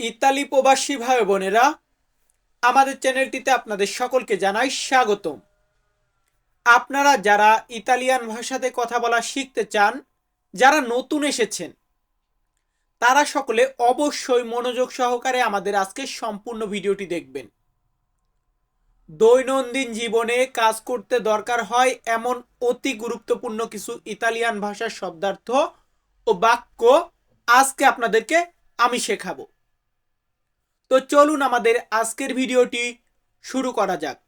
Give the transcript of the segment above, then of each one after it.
Italy প্রবাসী ভাই বোনেরা, আমাদের চ্যানেলটিতে আপনাদের সকলকে জানাই স্বাগতম। আপনারা যারা ইতালিয়ান ভাষাতে কথা বলা শিখতে চান, যারা নতুন এসেছেন, তারা সকলে অবশ্যই মনোযোগ সহকারে আমাদের আজকে সম্পূর্ণ ভিডিওটি দেখবেন। দৈনন্দিন জীবনে কাজ করতে দরকার হয় এমন অতি গুরুত্বপূর্ণ কিছু ইতালিয়ান ভাষার শব্দার্থ ও বাক্য আজকে আপনাদেরকে আমি শেখাবো। তো চলুন আমাদের আজকের ভিডিওটি শুরু করা যাক।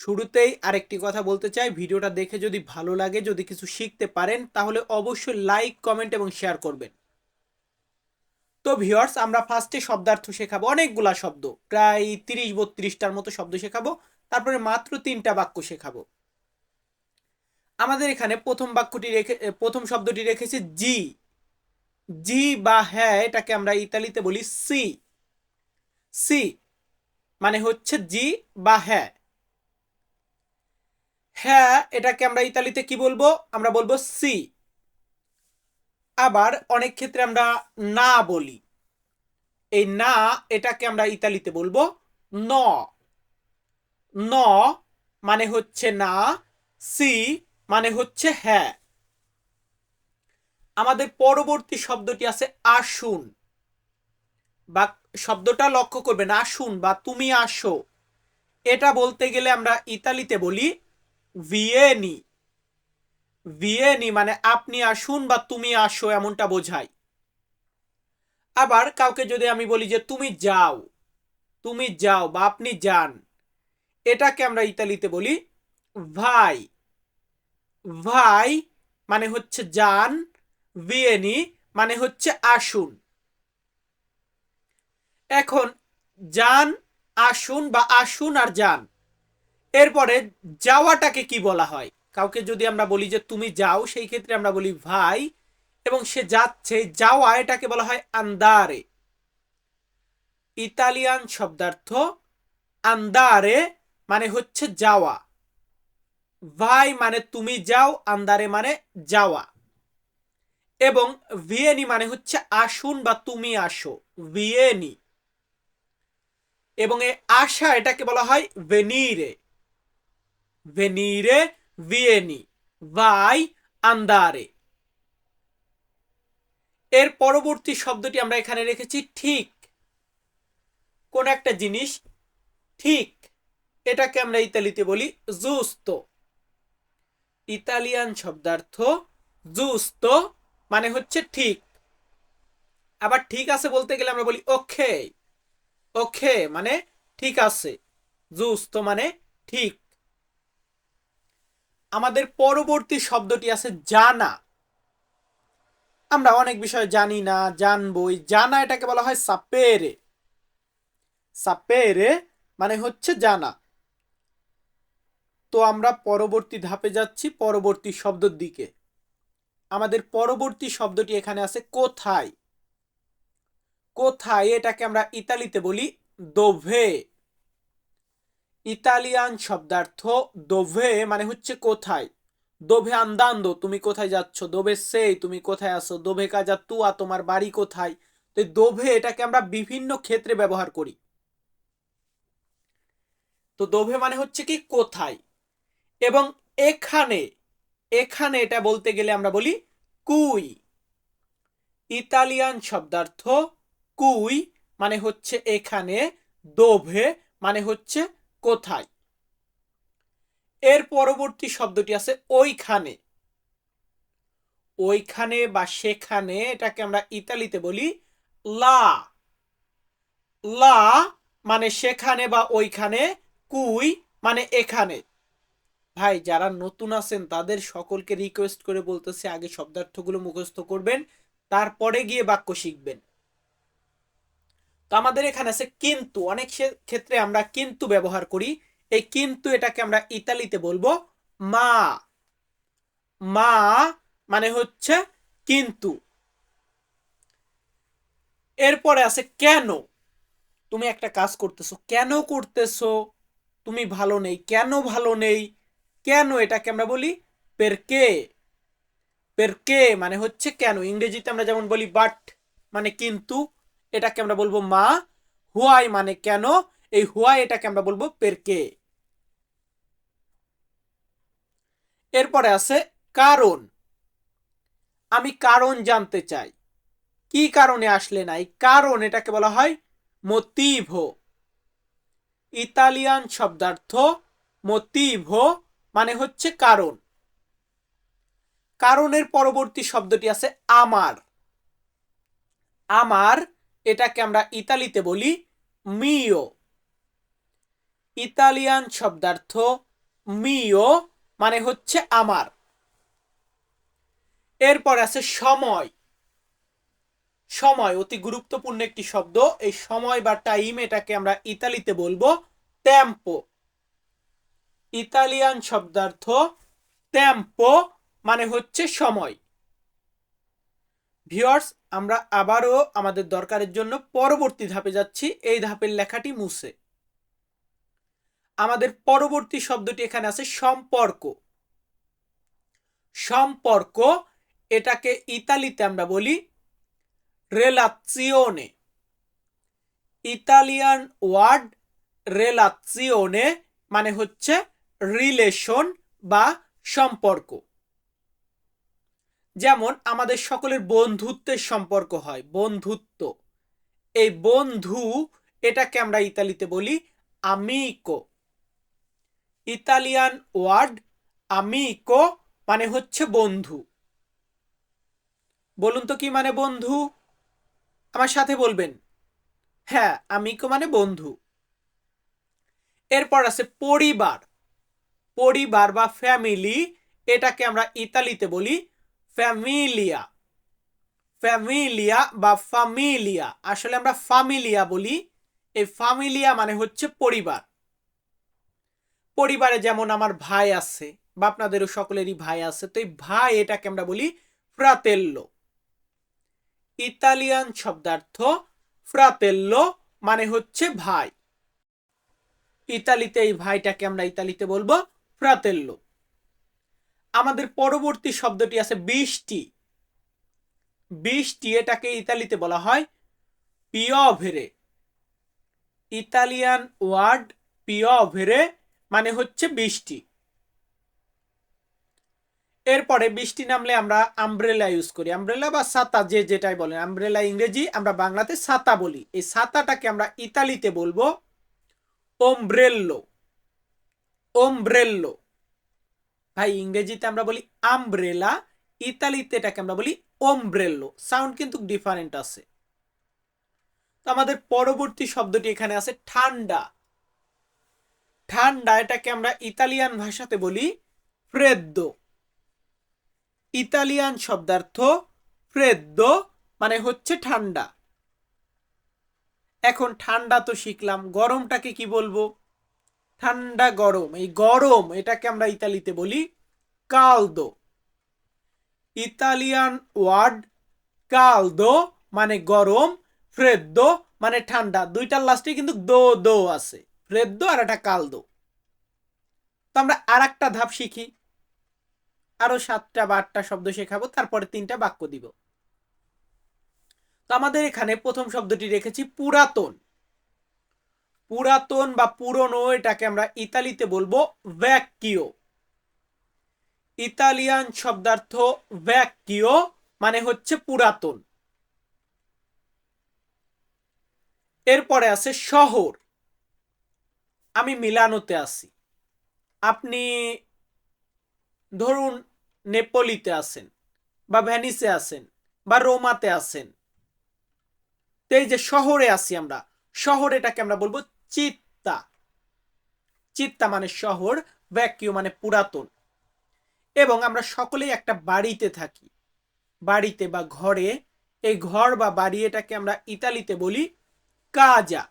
শুরুতেই আরেকটি কথা বলতে চাই, ভিডিওটা দেখে যদি ভালো লাগে, যদি কিছু শিখতে পারেন, তাহলে অবশ্যই লাইক, কমেন্ট এবং শেয়ার করবেন। তো ভিওর্স আমরা ফার্স্টে শব্দার্থ শেখাবো, অনেকগুলা শব্দ, প্রায় তিরিশ বত্রিশটার মতো শব্দ শেখাবো, তারপরে মাত্র তিনটা বাক্য শেখাবো। আমাদের এখানে প্রথম বাক্যটি রেখে প্রথম শব্দটি রেখেছে জি। জি বা হ্যাঁ এটাকে আমরা ইতালিতে বলি সি। সি মানে হচ্ছে জি বা হ্যাঁ। হ্যাঁ এটাকে আমরা ইতালিতে কি বলব? আমরা বলব সি। আবার অনেক ক্ষেত্রে আমরা না বলি। এই না, এটাকে আমরা ইতালিতে বলব ন। ন মানে হচ্ছে না, সি মানে হচ্ছে হ্যাঁ। আমাদের পরবর্তী শব্দটি আছে আসুন বা শব্দটা লক্ষ্য করবেন আসুন বা তুমি আসো। এটা বলতে গেলে আমরা ইতালিতে বলি ভিয়েনি ভিয়েনি মানে আপনি আসুন বা তুমি আসো এমনটা বোঝায়। আবার কাউকে যদি আমি বলি যে তুমি যাও তুমি যাও বা আপনি যান এটাকে আমরা ইতালিতে বলি ভাই ভাই মানে হচ্ছে যান ভিয়েনি মানে হচ্ছে আসুন। এখন যান, আসুন বা আসুন আর যান। এরপরে যাওয়াটাকে কি বলা হয়? কাউকে যদি আমরা বলি যে তুমি যাও, সেই ক্ষেত্রে আমরা বলি ভাই, এবং সে যাচ্ছে, যাওয়া এটাকে বলা হয় আন্দারে। ইতালিয়ান শব্দার্থ আন্দারে মানে হচ্ছে যাওয়া। ভাই মানে তুমি যাও, আন্দারে মানে যাওয়া। এবং ভিয়েনি মানে হচ্ছে আসুন বা তুমি আসো। ভিয়েনি। এবং এই আশা এটাকে বলা হয় ভেনিরে ভেনিরে ভিয়েনি ভাই আন্দারে এর পরবর্তী শব্দটি আমরা এখানে রেখেছি ঠিক। কোন একটা জিনিস ঠিক। এটাকে আমরা ইতালিতে বলি জুস্তো ইতালিয়ান শব্দার্থ জুস্তো মানে হচ্ছে ঠিক। আবার ঠিক আছে বলতে গেলে আমরা বলি ওকে ওকে মানে ঠিক আছে। জুস্তো মানে ঠিক। আমাদের পরবর্তী শব্দটি আছে জানা। আমরা অনেক বিষয় জানি না, জানবই। জানা এটাকে বলা হয় সাপেরে। সাপেরে মানে হচ্ছে জানা। তো আমরা পরবর্তী ধাপে যাচ্ছি পরবর্তী শব্দের দিকে। আমাদের পরবর্তী শব্দটি এখানে আছে কোথায়? কোথায়? এটাকে আমরা ইতালিতে বলি দোভে ইতালিয়ান শব্দার্থ দোভে মানে হচ্ছে কোথায়? দোভে আন্দান্দো তুমি কোথায় যাচ্ছ? দোভে সেই তুমি কোথায় আসো দোভে কাজা তুয়া তোমার বাড়ি কোথায়? তো দোভে এটাকে আমরা বিভিন্ন ক্ষেত্রে ব্যবহার করি। তো দোভে মানে হচ্ছে কি কোথায়? এবং এখানে এখানে এটা বলতে গেলে আমরা বলি কুই ইতালিয়ান শব্দার্থ কুই মানে হচ্ছে এখানে দোভে মানে হচ্ছে কোথায়। এর পরবর্তী শব্দটি আছে ওইখানে। ওইখানে বা সেখানে এটাকে আমরা ইতালিতে বলি লা। লা মানে সেখানে বা ওইখানে, কুই মানে এখানে। ভাই, যারা নতুন আছেন, তাদের সকলকে রিকোয়েস্ট করে বলতেছে, আগে শব্দার্থগুলো মুখস্থ করবেন, তারপরে গিয়ে বাক্য শিখবেন। তো আমাদের এখানে আছে কিন্তু। অনেক ক্ষেত্রে আমরা কিন্তু ব্যবহার করি। এই কিন্তু এটাকে আমরা ইতালিতে বলব মা। মা মানে হচ্ছে কিন্তু। এরপরে আছে কেন? তুমি একটা কাজ করতেছো। কেন করতেছো? তুমি ভালো নেই। কেন ভালো নেই? কেন এটাকে আমরা বলি পেরকে পেরকে মানে হচ্ছে কেন? ইংরেজিতে আমরা যেমন বলি বাট মানে কিন্তু। এটাকে আমরা বলব মা, হুয়াই মানে কেন? এই হুয়াই এটাকে আমরা বলব পেরকে এরপরে আছে কারণ। আমি কারণ জানতে চাই। কি কারণে আসলে নাই? কারণ এটাকে বলা হয় মোতিভো ইতালিয়ান শব্দার্থ মোতিভো মানে হচ্ছে কারণ। কারণের পরবর্তী শব্দটি আছে আমার। আমার এটাকে আমরা ইতালিতে বলি মিও ইতালিয়ান শব্দার্থ মিও মানে হচ্ছে আমার। এরপর আছে সময়। সময়, অতি গুরুত্বপূর্ণ একটি শব্দ। এই সময় বা টাইম এটাকে আমরা ইতালিতে বলব ত্যাম্পো ইতালিয়ান শব্দার্থ ট্যাম্পো মানে হচ্ছে সময়। ভিওর্স আমরা আবারও আমাদের দরকারের জন্য পরবর্তী ধাপে যাচ্ছি। এই ধাপের লেখাটি মুছে। আমাদের পরবর্তী শব্দটি এখানে আছে সম্পর্ক। সম্পর্ক, এটাকে ইতালিতে আমরা বলি রেলাজিওনে ইতালিয়ান ওয়ার্ড রেলাজিওনে মানে হচ্ছে রিলেশন বা সম্পর্ক। যেমন আমাদের সকলের বন্ধুত্বের সম্পর্ক হয়, বন্ধুত্ব। এই বন্ধু, এটাকে আমরা ইতালিতে বলি আমিকো ইতালিয়ান ওয়ার্ড আমিকো মানে হচ্ছে বন্ধু। বলুন তো কি মানে বন্ধু? আমার সাথে বলবেন? হ্যাঁ আমিকো মানে বন্ধু। এরপর আছে পরিবার। পরিবার বা ফ্যামিলি এটাকে আমরা ইতালিতে বলি ফ্যামিলিয়া ফ্যামিলিয়া বা ফামিলিয়া আসলে আমরা ফামিলিয়া বলি। এই ফামিলিয়া মানে হচ্ছে পরিবার। পরিবারে যেমন আমার ভাই আছে বা আপনাদেরও সকলেরই ভাই আছে, তো এই ভাই এটাকে আমরা বলি ফ্রাতেল্লো ইতালিয়ান শব্দার্থ ফ্রাতেল্লো মানে হচ্ছে ভাই। ইতালিতে এই ভাইটাকে আমরা ইতালিতে বলব ফ্রাতেল্লো আমাদের পরবর্তী শব্দটি আছে বৃষ্টি বৃষ্টি এটাকে ইতালিতে বলা হয় পিওভেরে। ইতালিয়ান ওয়ার্ড পিওভেরে মানে হচ্ছে বৃষ্টি এরপরে বৃষ্টি নামলে আমরা আমব্রেলা ইউজ করি। আমব্রেলা বা সাতা, যে যেটাই বলেন, আমব্রেলা ইংরেজি, আমরা বাংলাতে সাতা বলি। এই সাতাটাকে আমরা ইতালিতে বলব ওমব্রেল্লো। ওমব্রেল্লো। ভাই, ইংরেজিতে আমরা বলি আমব্রেলা ইতালিতে এটাকে আমরা বলি ওমব্রেল্লো সাউন্ড কিন্তু ডিফারেন্ট আছে। তো আমাদের পরবর্তী শব্দটি এখানে আছে ঠান্ডা। ঠান্ডা এটাকে আমরা ইতালিয়ান ভাষাতে বলি ফ্রেদ্দ ইতালিয়ান শব্দার্থ ফ্রেদ্দ মানে হচ্ছে ঠান্ডা। এখন ঠান্ডা তো শিখলাম, গরমটাকে কি বলব? ঠান্ডা গরম, এই গরম এটাকে আমরা ইতালিতে বলি কালদো ইতালিয়ান ওয়ার্ড কালদো মানে গরম ফ্রেদ্দো মানে ঠান্ডা। দুইটার লাস্টে কিন্তু দো দো আছে। ফ্রেদ্দো আর একটা কালদো তো আমরা আর একটা ধাপ শিখি। আরও সাতটা বা আটটা শব্দ শেখাবো, তারপরে তিনটা বাক্য দিব। তো আমাদের এখানে প্রথম শব্দটি রেখেছি, পুরাতন। পুরাতন বা পুরনো এটাকে আমরা ইতালিতে বলব ভ্যাকিও ইতালিয়ান শব্দার্থ ভ্যাকিও মানে হচ্ছে পুরাতন। এরপরে আছে শহর। আমি মিলানোতে আছি। আপনি ধরুন নেপোলিতে আছেন বা ভ্যানিসে আছেন বা রোমাতে আছেন। তো এই যে শহরে আছি আমরা, শহর এটাকে আমরা বলব চিত্তা। চিত্তা মানে শহর ভ্যাকিউ মানে পুরাতন। এবং আমরা সকলেই একটা বাড়িতে থাকি। বাড়িতে বা ঘরে, এই ঘর বা বাড়ি এটাকে আমরা ইতালিতে বলি কাজা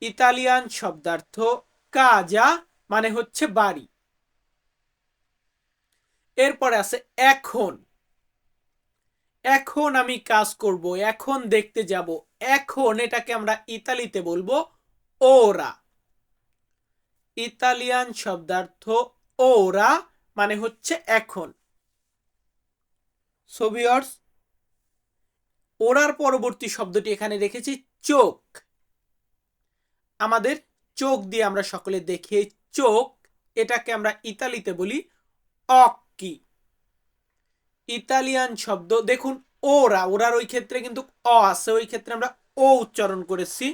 ইতালিয়ান শব্দার্থ কাজা মানে হচ্ছে বাড়ি। এরপরে আছে এখন। এখন আমি কাজ করব, এখন দেখতে যাব, এখন এটাকে আমরা ইতালিতে বলব ওরা। ইতালিয়ান শব্দার্থ ওরা মানে হচ্ছে এখন। সোভিয়র্স ওরার পরবর্তী শব্দটি এখানে রেখেছি চোখ। আমাদের চোখ দিয়ে আমরা সকলে দেখি চোখ এটাকে আমরা ইতালিতে বলি অক্কি। ইতালিয়ান শব্দ। দেখুন, ওরা, ওরার ওই ক্ষেত্রে কিন্তু অ আছে, ওই ক্ষেত্রে আমরা ও উচ্চারণ করেছি।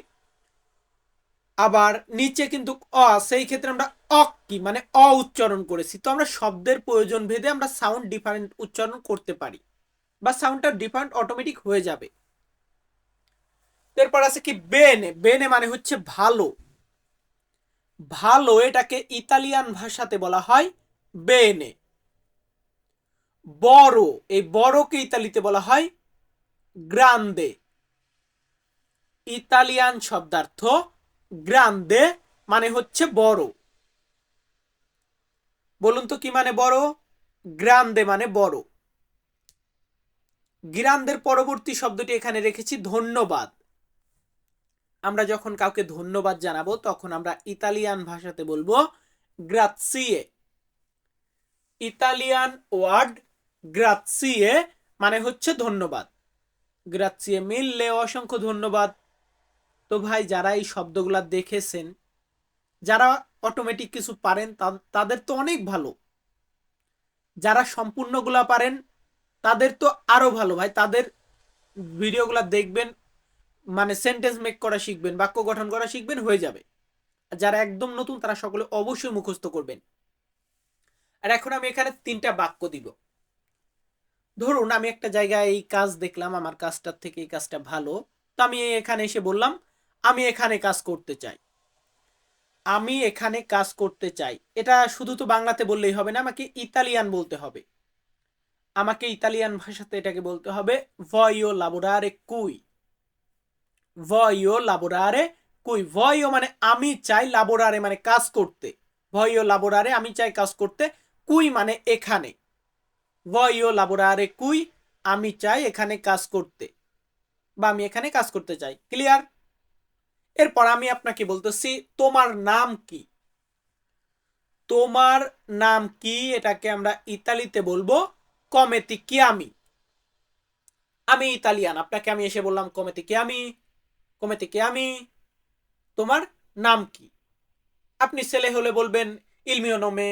আবার নিচে কিন্তু অ এই ক্ষেত্রে আমরা অক্কি মানে অ উচ্চারণ করেছি। তো আমরা শব্দের প্রয়োজন ভেদে আমরা সাউন্ড ডিফারেন্ট উচ্চারণ করতে পারি বা সাউন্ডটা ডিফারেন্ট অটোমেটিক হয়ে যাবে। এরপর আছে কি বেনে বেনে মানে হচ্ছে ভালো। ভালো এটাকে ইতালিয়ান ভাষাতে বলা হয় বেনে বড়, এই বড়কে ইতালিতে বলা হয় গ্রান্দে। ইতালিয়ান শব্দার্থ গ্রান্দে মানে হচ্ছে বড়। বলুন তো কি মানে বড়? গ্রান্দে মানে বড়। গ্রান্দের পরবর্তী শব্দটি এখানে রেখেছি ধন্যবাদ। আমরা যখন কাউকে ধন্যবাদ জানাব, তখন আমরা ইতালিয়ান ভাষাতে বলব গ্রাৎসিয়ে ইতালিয়ান ওয়ার্ড গ্রাৎসিয়ে মানে হচ্ছে ধন্যবাদ। গ্রাৎসিয়ে মিললে অসংখ্য ধন্যবাদ। তো ভাই, যারা এই শব্দগুলা দেখেছেন, যারা অটোমেটিক কিছু পারেন তাদের তো অনেক ভালো। যারা সম্পূর্ণগুলা পারেন, তাদের তো আরও ভালো ভাই। তাদের ভিডিওগুলা দেখবেন মানে সেন্টেন্স মেক করা শিখবেন, বাক্য গঠন করা শিখবেন, হয়ে যাবে। যারা একদম নতুন, তারা সকলে অবশ্যই মুখস্থ করবেন। আর এখন আমি এখানে তিনটা বাক্য দিব। ধরুন, আমি একটা জায়গায় এই কাজ দেখলাম, আমার কাজটার থেকে এই কাজটা ভালো। তো আমি এখানে এসে বললাম, আমি এখানে কাজ করতে চাই। আমি এখানে কাজ করতে চাই। এটা শুধু তো বাংলাতে বললেই হবে না, আমাকে ইতালিয়ান বলতে হবে। আমাকে ইতালিয়ান ভাষাতে এটাকে বলতে হবে ভয়ো লাবোরারে কুই ভয়ো লাবোরারে কুই ভয়ো মানে আমি চাই লাবোরারে মানে কাজ করতে। ভয়ো লাবোরারে আমি চাই কাজ করতে। কুই মানে এখানে। ভয়ো লাবোরারে কুই আমি চাই এখানে কাজ করতে বা আমি এখানে কাজ করতে চাই ক্লিয়ার এরপর আমি আপনাকে বলতেছি তোমার নাম কি তোমার নাম কি এটাকে আমরা ইতালিতে বলব কমেতি কি আমি আমি ইতালিয়ান আপনাকে আমি এসে বললাম কমেতি কি আমি কমেতি কি আমি তোমার নাম কি আপনি ছেলে হলে বলবেন ইলমিও নমে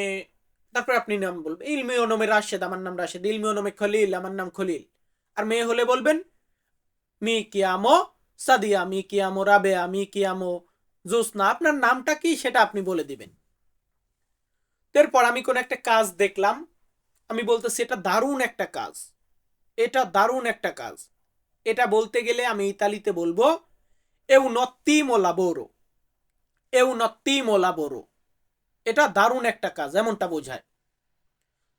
তারপর আপনি নাম বলবেন। ইলমিও নমে রাশেদ, আমার নাম রাশেদ। ইলমিও নমে খলিল, আমার নাম খলিল। আর মেয়ে হলে বলবেন, মি কি আমো সাদিয়া, মি কি আমো রাবেয়া কি আমো জোসনা। আপনার নামটা কি সেটা আপনি বলে দিবেন। এরপর আমি কোন একটা কাজ দেখলাম। আমি বলতেছি, এটা দারুণ একটা কাজ। এটা দারুণ একটা কাজ। এটা বলতে গেলে আমি ইতালিতে বলব, এউ নত্তিমো লাবোরো এউ নত্তিমো লাবোরো এটা দারুণ একটা কাজ। এমনটা বোঝায়।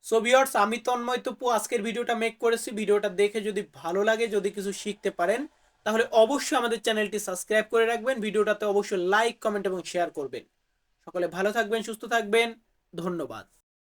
সো ভিউয়ার্স আমি তন্ময় তপু আজকের ভিডিওটা মেক করেছি। ভিডিওটা দেখে যদি ভালো লাগে, যদি কিছু শিখতে পারেন, তাহলে অবশ্যই আমাদের চ্যানেলটি সাবস্ক্রাইব করে রাখবেন। ভিডিওটাতে অবশ্যই লাইক কমেন্ট এবং শেয়ার করবেন। সকলে ভালো থাকবেন, সুস্থ থাকবেন। ধন্যবাদ।